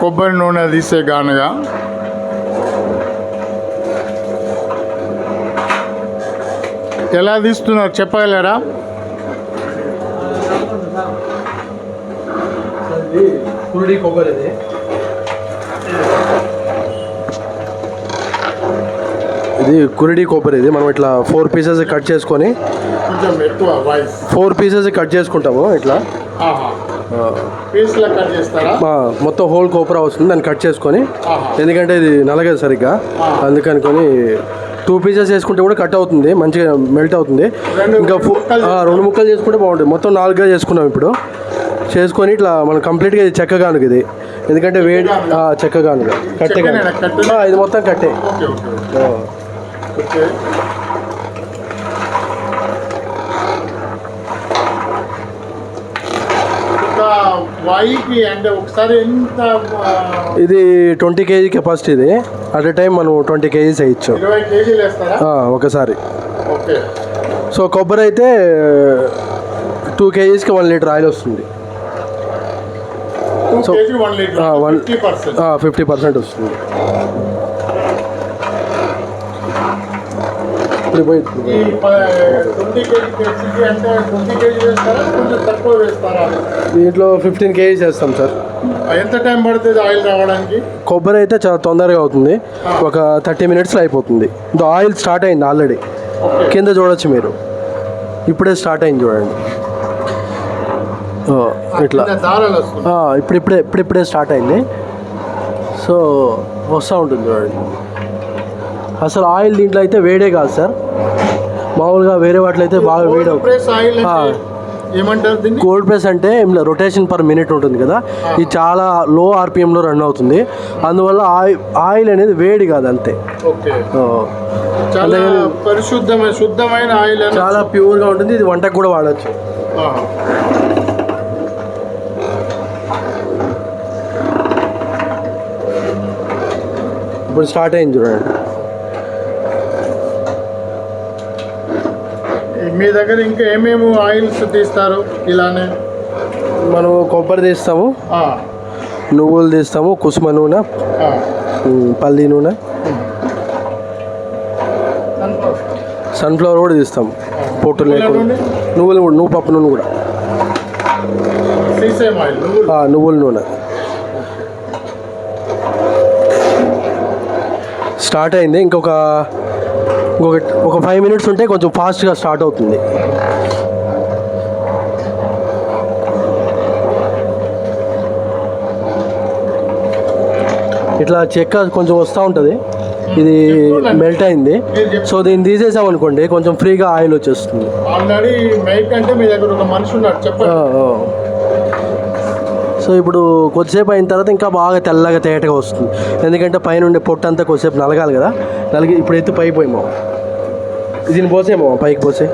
కొబ్బరి నూనె తీసే గానుగా. ఎలా తీస్తున్నారు? చెప్పగలరా? కురుడి కొబ్బరి ఇది. ఇది కురిడి కొబ్బరి ఇది. మనం ఇట్లా ఫోర్ పీసెస్ కట్ చేసుకొని కొంచెం ఎక్కువ వాయిస్ ఫోర్ పీసెస్ కట్ చేసుకుంటాము ఇట్లా. మొత్తం హోల్ కోపరా వస్తుంది దాన్ని కట్ చేసుకొని. ఎందుకంటే ఇది నలగదు సరిగ్గా. అందుకనుకొని టూ పీసెస్ చేసుకుంటే కూడా కట్ అవుతుంది మంచిగా మెల్ట్ అవుతుంది. ఇంకా రెండు ముక్కలు చేసుకుంటే బాగుంటుంది. మొత్తం నాలుగుగా చేసుకున్నాం ఇప్పుడు. చేసుకొని ఇట్లా మనం కంప్లీట్గా ఇది చెక్క గానుగ ఇది. ఎందుకంటే వేడి చెక్క గానుగ. కట్టె? గానుగ. ఇది మొత్తం కట్టే. ఇది ట్వంటీ కేజీ కెపాసిటీ ఇది. అట్ ఎ టైం మనం ట్వంటీ కేజీస్ వేయచ్చు. ఒకసారి. సో కొబ్బరి అయితే టూ కేజీస్కి వన్ లీటర్ ఆయిల్ వస్తుంది. కేజీ వన్ ఫిఫ్టీ పర్సెంట్ వస్తుంది. ఇప్పుడు పోయి- దీంట్లో ఫిఫ్టీన్ కేజీస్ వేస్తాం సార్. ఎంత టైం పడుతుంది ఆయిల్ రావడానికి? కొబ్బరి అయితే చాలా తొందరగా అవుతుంది. ఒక థర్టీ మినిట్స్లో అయిపోతుంది. దో ఆయిల్ స్టార్ట్ అయింది ఆల్రెడీ. కింద చూడొచ్చు మీరు. ఇప్పుడే స్టార్ట్ అయింది చూడండి. ఇట్లా. కింద దారాలు వస్తుంది ఆ, ఇప్పుడు ఇప్పుడే ఇప్పుడు ఇప్పుడే స్టార్ట్ అయింది. సో వస్తూ ఉంటుంది చూడండి. అసలు ఆయిల్ దీంట్లో అయితే వేడే కాదు సార్. మామూలుగా వేరే వాటిలో అయితే బాగా వేడి ఏమంటారు కోల్డ్ ప్రెస్ అంటే రొటేషన్ పర్ మినిట్ ఉంటుంది కదా. ఇది చాలా లో ఆర్పిఎంలో రన్ అవుతుంది. అందువల్ల ఆయిల్ ఆయిల్ అనేది వేడి కాదు అంతే. పరిశుద్ధమైన శుద్ధమైన ఆయిల్ చాలా ప్యూర్గా ఉంటుంది. ఇది వంటకు కూడా వాడచ్చు. ఇప్పుడు స్టార్ట్ అయింది చూడండి. మీ దగ్గర ఇంకా ఏమేమి ఆయిల్స్ తీస్తారు ఇలానే? మనం కొబ్బరి తీస్తాము నువ్వులు తీస్తాము కుసుమ నూనె పల్లి నూనె సన్ఫ్లవర్ కూడా తీస్తాం పొట్టు నువ్వుల లేకుండా? నువ్వులు కూడా నువ్వు పప్పు నూనె కూడా. నువ్వుల నూనె. స్టార్ట్ అయింది. ఇంకొక ఇంకొక ఒక ఫైవ్ మినిట్స్ ఉంటే కొంచెం ఫాస్ట్గా స్టార్ట్ అవుతుంది. ఇట్లా చెక్క కొంచెం వస్తూ ఉంటుంది. ఇది మెల్ట్ అయింది. సో దీన్ని తీసేసాం అనుకోండి కొంచెం ఫ్రీగా ఆయిల్ వచ్చేస్తుంది. ఆల్రెడీ మైక్ అంటే మీ దగ్గర ఒక మనిషి ఉన్నాడు చెప్పండి. సో ఇప్పుడు కొద్దిసేపు అయిన తర్వాత ఇంకా బాగా తెల్లగా తేటగా వస్తుంది. ఎందుకంటే పైన ఉండే పొట్టు అంతా కొద్దిసేపు నలగాలి కదా. నలిగి ఇప్పుడు ఎత్తు పైకి పోయేమో దీన్ని పోసేమో పైకి పోసే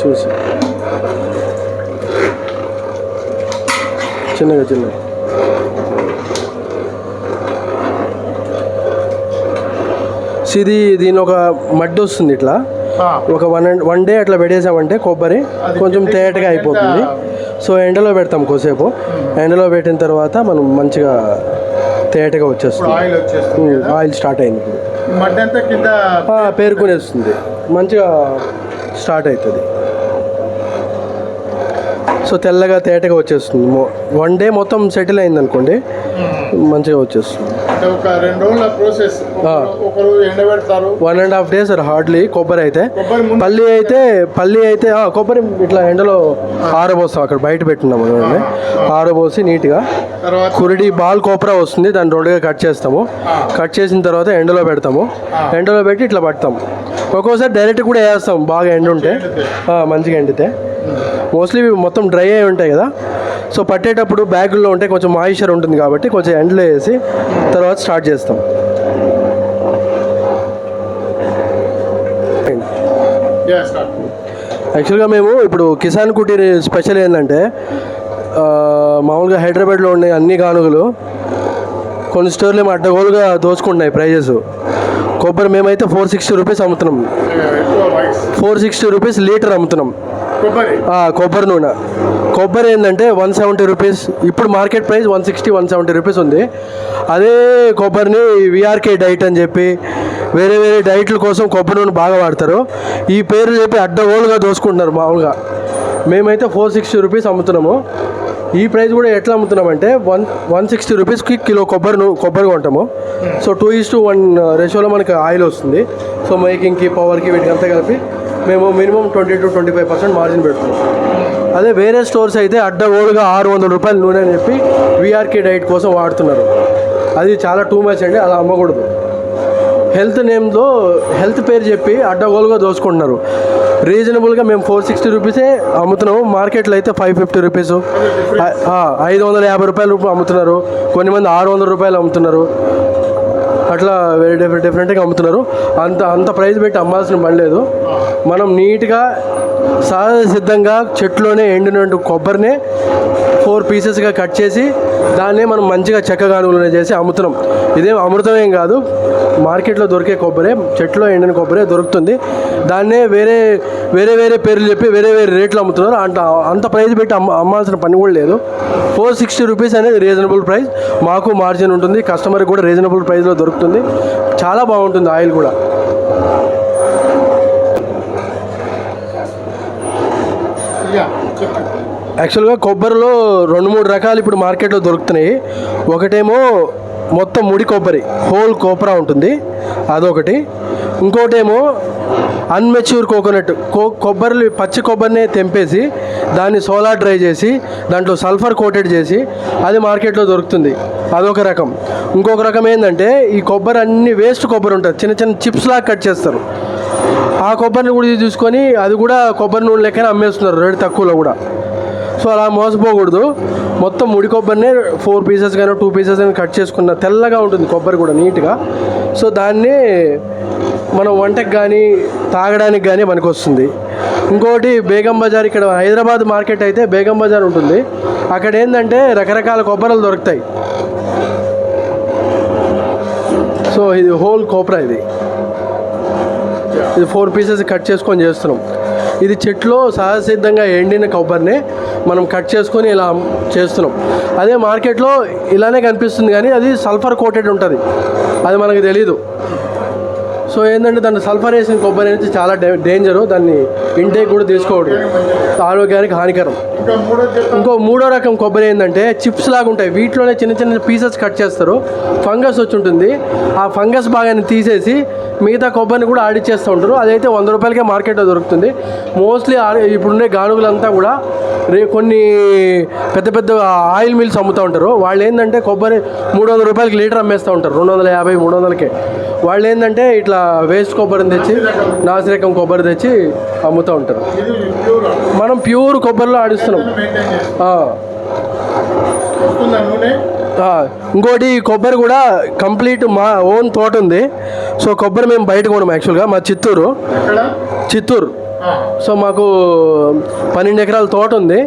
చూసి. చిన్నగా చిన్నగా. ఇది దీని ఒక మడ్డి వస్తుంది ఇట్లా. ఒక వన్ వన్ డే అట్లా పెట్టేసామంటే కొబ్బరి కొంచెం తేటగా అయిపోతుంది. సో ఎండలో పెడతాం కొద్దిసేపు. ఎండలో పెట్టిన తర్వాత మనం మంచిగా తేటగా వచ్చేస్తుంది. ఆయిల్ స్టార్ట్ అయింది ఇప్పుడు. పేరుకునేస్తుంది. మంచిగా స్టార్ట్ అవుతుంది. సో తెల్లగా తేటగా వచ్చేస్తుంది. వన్ డే మొత్తం సెటిల్ అయింది అనుకోండి మంచిగా వచ్చేస్తుంది. అంటే ఒక రెండు రోజుల ప్రాసెస్ ఆ. ఒకరు ఎండబెడతారు one and half days hardly కొబ్బరి అయితే. పల్లి అయితే పల్లి అయితే కొబ్బరి ఇట్లా ఎండలో ఆరబోస్తాం అక్కడ బయట పెట్టున్నాము చూడండి ఆరబోసి నీట్గా. తర్వాత కురిడి బాల్ కోపరా వస్తుంది దాన్ని రెండుగా కట్ చేస్తాము. కట్ చేసిన తర్వాత ఎండలో పెడతాము. ఎండలో పెట్టి ఇట్లా పడతాము. ఒక్కోసారి డైరెక్ట్ కూడా వేస్తాం బాగా ఎండ ఉంటే మంచిగా ఎండితే. మోస్ట్లీ మొత్తం డ్రై అయి ఉంటాయి కదా. సో పట్టేటప్పుడు బ్యాగుల్లో ఉంటే కొంచెం మాయిశ్చర్ ఉంటుంది కాబట్టి కొంచెం ఎండలో వేసి తర్వాత స్టార్ట్ చేస్తాం. యాక్చువల్గా మేము ఇప్పుడు కిసాన్ కుటీర్ స్పెషల్ ఏంటంటే మామూలుగా హైదరాబాద్లో ఉండే అన్ని గానుగలు కొన్ని స్టోర్లు ఏమో అడ్డగోలుగా దోచుకుంటున్నాయి ప్రైజెస్. కొబ్బరి మేమైతే ఫోర్ సిక్స్టీ రూపీస్ అమ్ముతున్నాం. ఫోర్ సిక్స్టీ రూపీస్ లీటర్ అమ్ముతున్నాం. కొబ్బరి? నూనె. కొబ్బరి ఏంటంటే వన్ సెవెంటీ రూపీస్. ఇప్పుడు market price one sixty one seventy rupees ఉంది. అదే కొబ్బరిని విఆర్కే డైట్ అని చెప్పి వేరే వేరే డైట్ల కోసం కొబ్బరి నూనె బాగా వాడతారు. ఈ పేరు చెప్పి అడ్డగోలుగా దోసుకుంటున్నారు మామూలుగా. మేమైతే ఫోర్ సిక్స్టీ రూపీస్ అమ్ముతున్నాము. ఈ ప్రైస్ కూడా ఎట్లా అమ్ముతున్నామంటే వన్ వన్ సిక్స్టీ రూపీస్కి కిలో కొబ్బరి కొబ్బరి కొంటాము. So two is to one రేషోలో మనకి ఆయిల్ వస్తుంది. సో మేకింగ్కి పవర్కి వీటికి అంతా కలిపి మేము minimum twenty to twenty five percent margin పెడుతున్నాం. అదే వేరే స్టోర్స్ అయితే అడ్డగోలుగా ఆరు వందల రూపాయలు నూనె అని చెప్పి విఆర్కే డైట్ కోసం వాడుతున్నారు. అది చాలా టూ మచ్ అండి అలా అమ్మకూడదు. హెల్త్ నేమ్లో హెల్త్ పేరు చెప్పి అడ్డగోలుగా దోసుకుంటున్నారు రీజనబుల్గా మేము ఫోర్ సిక్స్టీ రూపీసే అమ్ముతున్నాము. మార్కెట్లో అయితే ఫైవ్ ఫిఫ్టీ రూపీస్. ఐదు వందల యాభై రూపాయలు రూపాయలు అమ్ముతున్నారు. కొన్ని మంది ఆరు వందల రూపాయలు అమ్ముతున్నారు. అట్లా వెరీ డిఫరెంట్ డిఫరెంట్గా అమ్ముతున్నారు. అంత అంత ప్రైస్ పెట్టి అమ్మాల్సిన పని లేదు. మనం నీట్గా సహజ సిద్ధంగా చెట్లోనే ఎండినట్టు కొబ్బరినే ఫోర్ పీసెస్గా కట్ చేసి దాన్నే మనం మంచిగా చెక్క గానుగులు చేసి అమ్ముతున్నాం. ఇదేం అమృతమేం కాదు. మార్కెట్లో దొరికే కొబ్బరి చెట్లో ఎండిన కొబ్బరి దొరుకుతుంది. దాన్నే వేరే వేరే వేరే పేర్లు చెప్పి వేరే వేరే రేట్లు అమ్ముతున్నారు. అంత అంత ప్రైస్ పెట్టి అమ్మ అమ్మాల్సిన పని కూడా లేదు. ఫోర్ సిక్స్టీ రూపీస్ అనేది రీజనబుల్ ప్రైస్. మాకు మార్జిన్ ఉంటుంది. కస్టమర్కి కూడా రీజనబుల్ ప్రైస్లో దొరుకుతుంది. చాలా బాగుంటుంది ఆయిల్ కూడా. యా యాక్చువల్గా కొబ్బరిలో రెండు మూడు రకాలు ఇప్పుడు మార్కెట్లో దొరుకుతున్నాయి. ఒకటేమో మొత్తం ముడి కొబ్బరి హోల్ కోపరా ఉంటుంది అదొకటి. ఇంకోటేమో అన్మెచ్యూర్ కోకోనట్ కో కొబ్బరి పచ్చి కొబ్బరిని తెంపేసి దాన్ని సోలార్ డ్రై చేసి దాంట్లో సల్ఫర్ కోటెడ్ చేసి అది మార్కెట్లో దొరుకుతుంది. అదొక రకం. ఇంకొక రకం ఏంటంటే ఈ కొబ్బరి అన్ని వేస్ట్ కొబ్బరి ఉంటుంది చిన్న చిన్న చిప్స్ లాగా కట్ చేస్తారు. ఆ కొబ్బరిని కూడా చూసుకొని అది కూడా కొబ్బరి నూనె లెక్కనే అమ్మేస్తున్నారు రేటు తక్కువలో కూడా. సో అలా మోసపోకూడదు. మొత్తం ముడి కొబ్బరిని ఫోర్ పీసెస్ కానీ టూ పీసెస్ కానీ కట్ చేసుకున్న తెల్లగా ఉంటుంది కొబ్బరి కూడా నీట్గా. సో దాన్ని మనం వంటకి కానీ తాగడానికి కానీ మనకు వస్తుంది ఇంకోటి బేగం బజార్ ఇక్కడ హైదరాబాద్ మార్కెట్ అయితే బేగం బజార్ ఉంటుంది. అక్కడ ఏంటంటే రకరకాల కొబ్బరిలు దొరుకుతాయి. సో ఇది హోల్ కోపరా ఇది. ఇది ఫోర్ పీసెస్ కట్ చేసుకొని చేస్తున్నాం. ఇది చెట్లో సహజసిద్ధంగా ఎండిన కొబ్బరిని మనం కట్ చేసుకొని ఇలా చేస్తున్నాం. అదే మార్కెట్లో ఇలానే కనిపిస్తుంది కానీ అది సల్ఫర్ కోటెడ్ ఉంటుంది. అది మనకు తెలీదు. సో ఏంటంటే దాన్ని సల్ఫర్ వేసిన కొబ్బరి అనేది చాలా డే డేంజరు దాన్ని ఇంటేక్ కూడా తీసుకోవడం ఆరోగ్యానికి హానికరం. ఇంకో మూడో రకం కొబ్బరి ఏంటంటే చిప్స్ లాగా ఉంటాయి. వీటిలోనే చిన్న చిన్న పీసెస్ కట్ చేస్తారు. ఫంగస్ వచ్చి ఉంటుంది. ఆ ఫంగస్ భాగాన్ని తీసేసి మిగతా కొబ్బరిని కూడా ఆడిచ్చేస్తూ ఉంటారు. అదైతే వంద రూపాయలకే మార్కెట్లో దొరుకుతుంది. మోస్ట్లీ ఇప్పుడుండే గానుగులంతా కూడా రే కొన్ని పెద్ద పెద్ద ఆయిల్ మిల్స్ అమ్ముతూ ఉంటారు. వాళ్ళు ఏంటంటే కొబ్బరి మూడు వందల రూపాయలకి లీటర్ అమ్మేస్తూ ఉంటారు. రెండు వందల యాభై మూడు వందలకే. వాళ్ళు ఏంటంటే ఇట్లా వేస్ట్ కొబ్బరిని తెచ్చి నాసిరకం కొబ్బరి తెచ్చి అమ్ముతూ ఉంటారు. మనం ప్యూర్ కొబ్బరిలో ఆడిస్తున్నాం. ఇంకోటి కొబ్బరి కూడా కంప్లీట్ మా ఓన్ తోట ఉంది. సో కొబ్బరి మేము బయట కొనము యాక్చువల్గా మా చిత్తూరు. చిత్తూరు. సో మాకు పన్నెండు ఎకరాల తోట ఉంది.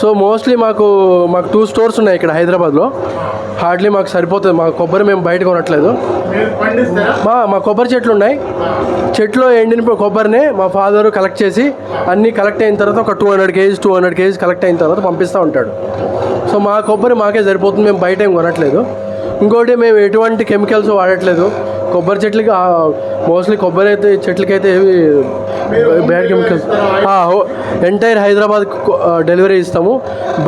సో మోస్ట్లీ మాకు మాకు టూ స్టోర్స్ ఉన్నాయి ఇక్కడ హైదరాబాద్లో. హార్డ్లీ మాకు సరిపోతుంది. మా కొబ్బరి మేము బయట కొనట్లేదు. మా మా కొబ్బరి చెట్లు ఉన్నాయి. చెట్లో ఎండిన కొబ్బరిని మా ఫాదరు కలెక్ట్ చేసి అన్నీ కలెక్ట్ అయిన తర్వాత ఒక two hundred KGs two hundred KGs collect అయిన తర్వాత పంపిస్తూ ఉంటాడు. సో మా కొబ్బరి మాకే సరిపోతుంది. మేము బయట ఏం కొనట్లేదు. ఇంకోటి మేము ఎటువంటి కెమికల్స్ వాడట్లేదు. కొబ్బరి చెట్లకి మోస్ట్లీ కొబ్బరి అయితే చెట్లకైతే ఏవి bad chemicals entire Hyderabad delivery ఇస్తాము.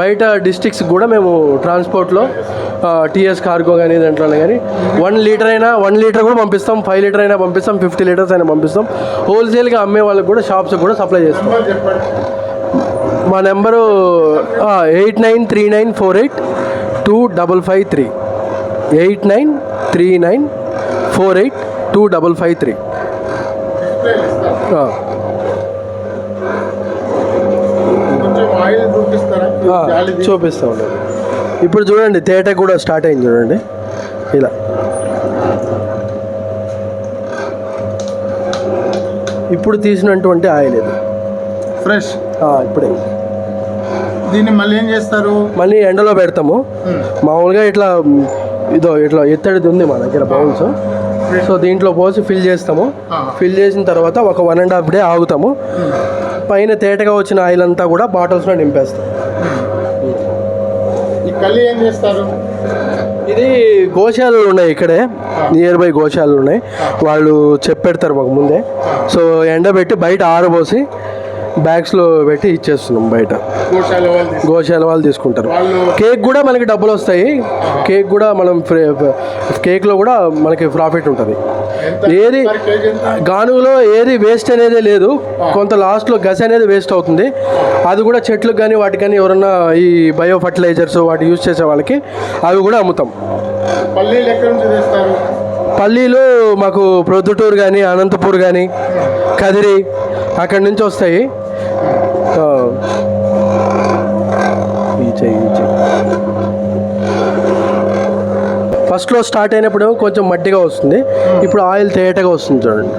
బయట డిస్టిక్స్ కూడా మేము ట్రాన్స్పోర్ట్లో టీఎస్ కార్గో కానీ దాంట్లో కానీ వన్ లీటర్ అయినా వన్ లీటర్ కూడా పంపిస్తాం. ఫైవ్ లీటర్ అయినా పంపిస్తాం. ఫిఫ్టీ లీటర్స్ అయినా పంపిస్తాం. హోల్సేల్గా అమ్మే వాళ్ళకి కూడా షాప్స్ కూడా సప్లై చేస్తాం. మా number eight nine three nine four eight two double five three. Eight nine three nine four eight two double five three. చూపిస్తా ఉండండి ఇప్పుడు చూడండి తేట కూడా స్టార్ట్ అయింది చూడండి. ఇలా. ఇప్పుడు తీసినటువంటి ఆయిల్ ఇది. ఫ్రెష్. ఇప్పుడే. దీన్ని మళ్ళీ ఏం చేస్తారు? మళ్ళీ ఎండలో పెడతాము. మామూలుగా ఇట్లా ఇదో ఇట్లా ఎత్తడిది ఉంది మా దగ్గర బౌల్స్. సో దీంట్లో పోసి ఫిల్ చేస్తాము. ఫిల్ చేసిన తర్వాత ఒక వన్ అండ్ హాఫ్ డే ఆగుతాము. పైన తేటగా వచ్చిన ఆయిల్ అంతా కూడా బాటిల్స్లో నింపేస్తాం. ఈ ఏం చేస్తారు? ఇది గోశాలలు ఉన్నాయి ఇక్కడే నియర్ బై గోశాలలు ఉన్నాయి. వాళ్ళు చెప్పెడతారు మాకు ముందే. సో ఎండబెట్టి బయట ఆరబోసి బ్యాగ్స్లో పెట్టి ఇచ్చేస్తున్నాం బయట. గోశాల వాళ్ళు తీసుకుంటారు. కేక్ కూడా మనకి డబ్బులు వస్తాయి. కేక్ కూడా మనం ఫ్రే- కేక్లో కూడా మనకి ప్రాఫిట్ ఉంటుంది. ఏది గానుగలో ఏది వేస్ట్ అనేది లేదు. కొంత లాస్ట్లో గస అనేది వేస్ట్ అవుతుంది. అది కూడా చెట్లకు కానీ వాటికి కానీ ఎవరన్నా ఈ బయో ఫర్టిలైజర్స్ వాటి యూజ్ చేసే వాళ్ళకి అవి కూడా అమ్ముతాం. పల్లీలు ఎక్కడి నుంచి తెస్తారు? పల్లీలు మాకు ప్రొద్దుటూరు కానీ అనంతపూర్ కానీ కదిరి అక్కడి నుంచి వస్తాయి. ఫస్ట్లో స్టార్ట్ అయినప్పుడు కొంచెం మట్టిగా వస్తుంది. ఇప్పుడు ఆయిల్ తేటగా వస్తుంది చూడండి.